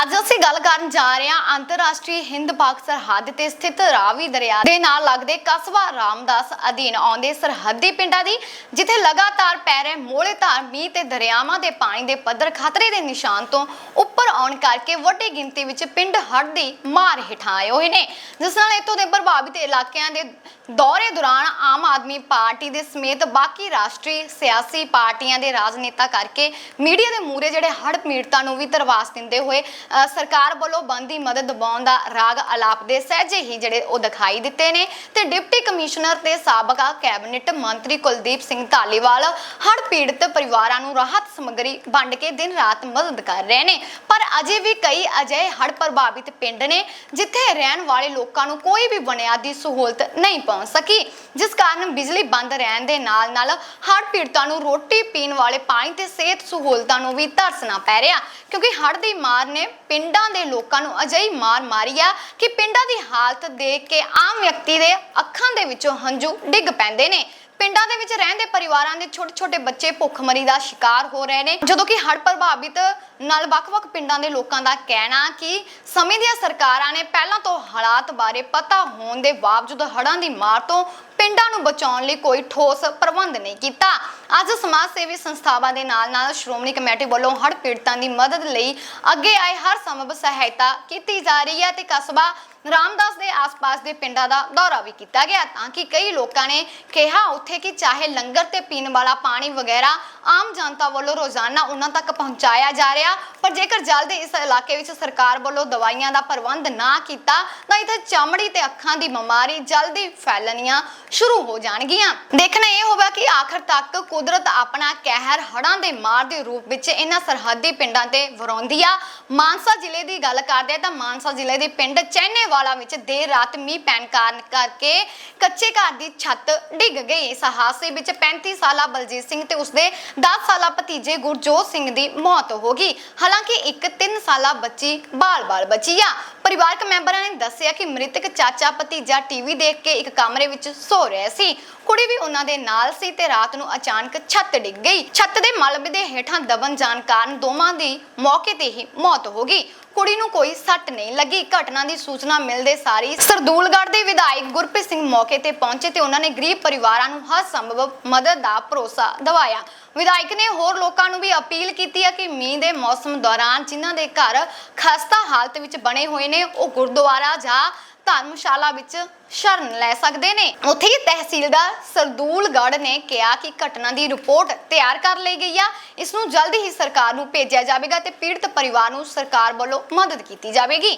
ਅੱਜ ਅਸੀਂ ਗੱਲ ਕਰਨ ਜਾ ਰਹੇ ਹਾਂ ਅੰਤਰਰਾਸ਼ਟਰੀ ਹਿੰਦ ਪਾਕ ਸਰਹੱਦ ਤੇ ਸਥਿਤ ਰਾਵੀ ਦਰਿਆ ਦੇ ਨਾਲ ਲੱਗਦੇ ਕਸਬਾ ਰਾਮਦਾਸ ਅਧੀਨ ਆਉਂਦੇ ਸਰਹੱਦੀ ਪਿੰਡਾਂ ਦੀ, ਜਿੱਥੇ ਲਗਾਤਾਰ ਪੈ ਰਹੇ ਮੋਲੇ ਮੀਂਹ ਤੇ ਦਰਿਆਵਾਂ ਦੇ ਪਾਣੀ ਦੇ ਪੱਧਰ ਖਤਰੇ ਦੇ ਨਿਸ਼ਾਨ ਤੋਂ ਉੱਪਰ ਆਉਣ ਕਰਕੇ ਵੱਡੀ ਗਿਣਤੀ ਵਿੱਚ ਪਿੰਡ ਹੜ੍ਹ ਦੀ ਮਾਰ ਹੇਠਾਂ ਆਏ ਹੋਏ ਨੇ। ਜਿਸ ਨਾਲ ਇੱਥੋਂ ਦੇ ਪ੍ਰਭਾਵਿਤ ਇਲਾਕਿਆਂ ਦੇ ਦੌਰੇ ਦੌਰਾਨ ਆਮ ਆਦਮੀ ਪਾਰਟੀ ਦੇ ਸਮੇਤ ਬਾਕੀ ਰਾਸ਼ਟਰੀ ਸਿਆਸੀ ਪਾਰਟੀਆਂ ਦੇ ਰਾਜਨੇਤਾ ਕਰਕੇ ਮੀਡੀਆ ਦੇ ਮੂਰੇ ਜਿਹੜੇ ਹੜ੍ਹ ਪੀੜਤਾਂ ਨੂੰ ਵੀ ਤਰਵਾਸ ਦਿੰਦੇ ਹੋਏ ਸਰਕਾਰ ਵੱਲੋਂ ਬੰਦੀ ਮਦਦ ਦਬਾਉਣ ਦਾ ਰਾਗ ਅਲਾਪ ਦੇ ਸਹਿਜੇ ਹੀ ਜਿਹੜੇ ਉਹ ਦਿਖਾਈ ਦਿੱਤੇ ਨੇ ਤੇ ਡਿਪਟੀ ਕਮਿਸ਼ਨਰ ਤੇ ਸਾਬਕਾ ਕੈਬਨਿਟ ਮੰਤਰੀ ਕੁਲਦੀਪ ਸਿੰਘ ਧਾਲੀਵਾਲ ਹੜ੍ਹ ਪੀੜਤ ਪਰਿਵਾਰਾਂ ਨੂੰ ਰਾਹਤ ਸਮੱਗਰੀ ਵੰਡ ਕੇ ਦਿਨ ਰਾਤ ਮਦਦ ਕਰ ਰਹੇ ਨੇ। ਪਰ ਅਜੇ ਵੀ ਕਈ ਅਜਿਹੇ ਹੜ੍ਹ ਪ੍ਰਭਾਵਿਤ ਪਿੰਡ ਨੇ ਜਿੱਥੇ ਰਹਿਣ ਵਾਲੇ ਲੋਕਾਂ ਨੂੰ ਕੋਈ ਵੀ ਬੁਨਿਆਦੀ ਸਹੂਲਤ ਨਹੀਂ ਪਹੁੰਚ ਸਕੀ, ਜਿਸ ਕਾਰਨ ਬਿਜਲੀ ਬੰਦ ਰਹਿਣ ਦੇ ਨਾਲ ਨਾਲ ਹੜ੍ਹ ਪੀੜਤਾਂ ਨੂੰ ਰੋਟੀ ਪੀਣ ਵਾਲੇ ਪਾਣੀ ਤੇ ਸਿਹਤ ਸਹੂਲਤਾਂ ਨੂੰ ਵੀ ਤਰਸਣਾ ਪੈ ਰਿਹਾ, ਕਿਉਂਕਿ ਹੜ੍ਹ ਦੀ ਮਾਰ ਨੇ ਪਿੰਡਾਂ ਦੇ ਲੋਕਾਂ ਨੂੰ ਅਜਿਹੀ ਮਾਰ ਮਾਰੀ ਆ ਕਿ ਪਿੰਡਾਂ ਦੀ ਹਾਲਤ ਦੇਖ ਕੇ ਆਮ ਵਿਅਕਤੀ ਦੇ ਅੱਖਾਂ ਦੇ ਵਿੱਚੋਂ ਹੰਝੂ ਡਿੱਗ ਪੈਂਦੇ ਨੇ। ਪਿੰਡਾਂ ਦੇ ਵਿੱਚ ਰਹਿੰਦੇ ਪਰਿਵਾਰਾਂ ਦੇ ਛੋਟੇ-ਛੋਟੇ ਬੱਚੇ ਭੁੱਖਮਰੀ ਦਾ ਸ਼ਿਕਾਰ ਹੋ ਰਹੇ ਨੇ। ਜਦੋਂ ਕਿ ਹੜ੍ਹ ਪ੍ਰਭਾਵਿਤ ਨਾਲ ਵੱਖ-ਵੱਖ ਪਿੰਡਾਂ ਦੇ ਲੋਕਾਂ ਦਾ ਕਹਿਣਾ ਕਿ ਸਮੇਂ ਦੀਆਂ ਸਰਕਾਰਾਂ ਨੇ ਪਹਿਲਾਂ ਤੋਂ ਹਾਲਾਤ ਬਾਰੇ ਪਤਾ ਹੋਣ ਦੇ ਬਾਵਜੂਦ ਹੜ੍ਹਾਂ ਦੀ ਮਾਰ ਤੋਂ ਪਿੰਡਾਂ ਨੂੰ ਬਚਾਉਣ ਲਈ ਕੋਈ ਠੋਸ ਪ੍ਰਬੰਧ ਨਹੀਂ ਕੀਤਾ। ਅੱਜ ਸਮਾਜ ਸੇਵੀ ਸੰਸਥਾਵਾਂ ਦੇ ਨਾਲ-ਨਾਲ ਸ਼੍ਰੋਮਣੀ ਕਮੇਟੀ ਵੱਲੋਂ ਹੜ੍ਹ ਪੀੜਤਾਂ ਦੀ ਮਦਦ ਲਈ ਅੱਗੇ ਆਏ ਹਰ ਸੰਭਵ ਸਹਾਇਤਾ ਕੀਤੀ ਜਾ ਰਹੀ ਹੈ ਤੇ ਕਸਬਾ ਰਾਮਦਾਸ ਦੇ ਆਸ-ਪਾਸ ਦੇ ਪਿੰਡਾਂ ਦਾ ਦੌਰਾ ਵੀ ਕੀਤਾ ਗਿਆ ਤਾਂ ਕਿ ਕਈ ਲੋਕਾਂ ਨੇ ਕਿਹਾ ਉੱਥੇ ਕਿ ਚਾਹੇ ਲੰਗਰ ਤੇ ਪੀਣ ਵਾਲਾ ਪਾਣੀ ਵਗੈਰਾ ਆਮ ਜਨਤਾ ਵੱਲੋਂ ਰੋਜ਼ਾਨਾ ਉਹਨਾਂ ਤੱਕ ਪਹੁੰਚਾਇਆ ਜਾ ਰਿਹਾ, ਪਰ ਜੇਕਰ ਜਲਦ ਇਸ ਇਲਾਕੇ ਵਿੱਚ ਸਰਕਾਰ ਵੱਲੋਂ ਦਵਾਈਆਂ ਦਾ ਪ੍ਰਬੰਧ ਨਾ ਕੀਤਾ, ਤਾਂ ਇੱਥੇ ਚਮੜੀ ਤੇ ਅੱਖਾਂ ਦੀ ਬਿਮਾਰੀ ਜਲਦੀ ਫੈਲਣੀਆਂ ਸ਼ੁਰੂ ਹੋ ਜਾਣਗੀਆਂ। ਦੇਖਣਾ ਇਹ ਹੋਵੇਗਾ ਕਿ ਆਖਰ ਤੱਕ ਕੁਦਰਤ ਆਪਣਾ ਕਹਿਰ ਹੜ੍ਹਾਂ ਦੇ ਮਾਰ ਦੇ ਰੂਪ ਵਿੱਚ ਇਹਨਾਂ ਸਰਹੱਦੀ ਪਿੰਡਾਂ ਤੇ ਵਰਾਉਂਦੀ ਆ। ਮਾਨਸਾ ਜ਼ਿਲ੍ਹੇ ਦੀ ਗੱਲ ਕਰਦੇ ਆ ਤਾਂ ਮਾਨਸਾ ਜ਼ਿਲ੍ਹੇ ਦੇ ਪਿੰਡ ਚੈਨੇਵਾਲਾ ਵਿੱਚ ਦੇਰ ਰਾਤ ਮੀਂਹ ਪੈਣ ਕਾਰਨ ਕਰਕੇ ਕੱਚੇ ਘਰ ਦੀ ਛੱਤ ਡਿੱਗ ਗਈ। ਇਸ ਹਾਦਸੇ ਵਿੱਚ 35 ਸਾਲਾ ਬਲਜੀਤ ਸਿੰਘ ਤੇ ਉਸਦੇ 10 ਸਾਲਾ ਭਤੀਜੇ ਗੁਰਜੋਤ ਸਿੰਘ ਦੀ ਮੌਤ ਹੋ ਗਈ। ਹਾਲਾਂਕਿ ਇੱਕ 3 ਸਾਲਾ ਬੱਚੀ ਬਾਲ-ਬਾਲ ਬਚੀ ਆ। ਪਰਿਵਾਰਕ ਮੈਂਬਰਾਂ ਨੇ ਦੱਸਿਆ ਕਿ ਮ੍ਰਿਤਕ ਚਾਚਾ ਭਤੀਜਾ ਟੀਵੀ ਦੇਖ ਕੇ ਇੱਕ ਕਮਰੇ ਵਿੱਚ ਸੋ ਰਿਹਾ ਸੀ। ਕੁੜੀ ਵੀ ਉਹਨਾਂ ਦੇ ਨਾਲ ਸੀ ਤੇ ਰਾਤ ਨੂੰ ਅਚਾਨਕ ਛੱਤ ਡਿੱਗ ਗਈ। ਛੱਤ ਦੇ ਮਲਬੇ ਦੇ ਹੇਠਾਂ ਦਬਨ ਜਾਣ ਕਾਰਨ ਦੋਵਾਂ ਦੀ ਮੌਕੇ ਤੇ ਹੀ ਮੌਤ ਹੋ ਗਈ। ਕੁੜੀ ਨੂੰ ਕੋਈ ਸੱਟ ਨਹੀਂ ਲੱਗੀ। ਘਟਨਾ ਦੀ ਸੂਚਨਾ ਮਿਲਦੇ ਸਾਰੀ ਸਰਦੂਲਗੜ੍ਹ ਦੇ ਵਿਧਾਇਕ ਗੁਰਪ੍ਰੀਤ ਸਿੰਘ ਮੌਕੇ ਤੇ ਪਹੁੰਚੇ ਤੇ ਉਹਨਾਂ ਨੇ ਗਰੀਬ ਪਰਿਵਾਰਾਂ ਨੂੰ ਹਰ ਸੰਭਵ ਮਦਦ ਦਾ ਭਰੋਸਾ ਦਿਵਾਇਆ। ਵਿਧਾਇਕ ਨੇ ਹੋਰ ਲੋਕਾਂ ਨੂੰ ਵੀ ਅਪੀਲ ਕੀਤੀ ਹੈ ਕਿ ਮੀਂਹ ਦੇ ਮੌਸਮ ਦੌਰਾਨ ਜਿਨ੍ਹਾਂ ਦੇ ਘਰ ਖਸਤਾ ਹਾਲਤ ਵਿੱਚ ਬਣੇ ਹੋਏ ਨੇ, ਉਹ ਗੁਰਦੁਆਰਾ ਜਾਂ ਧਰਮਸ਼ਾਲਾ ਵਿੱਚ ਸ਼ਰਨ ਲੈ ਸਕਦੇ ਨੇ। ਉੱਥੇ ਹੀ ਤਹਿਸੀਲਦਾਰ ਸਰਦੂਲਗੜ ਨੇ ਕਿਹਾ ਕਿ ਘਟਨਾ ਦੀ ਰਿਪੋਰਟ ਤਿਆਰ ਕਰ ਲਈ ਗਈ ਆ। ਇਸ ਨੂੰ ਜਲਦੀ ਹੀ ਸਰਕਾਰ ਨੂੰ ਭੇਜਿਆ ਜਾਵੇਗਾ ਤੇ ਪੀੜਤ ਪਰਿਵਾਰ ਨੂੰ ਸਰਕਾਰ ਵੱਲੋਂ ਮਦਦ ਕੀਤੀ ਜਾਵੇਗੀ।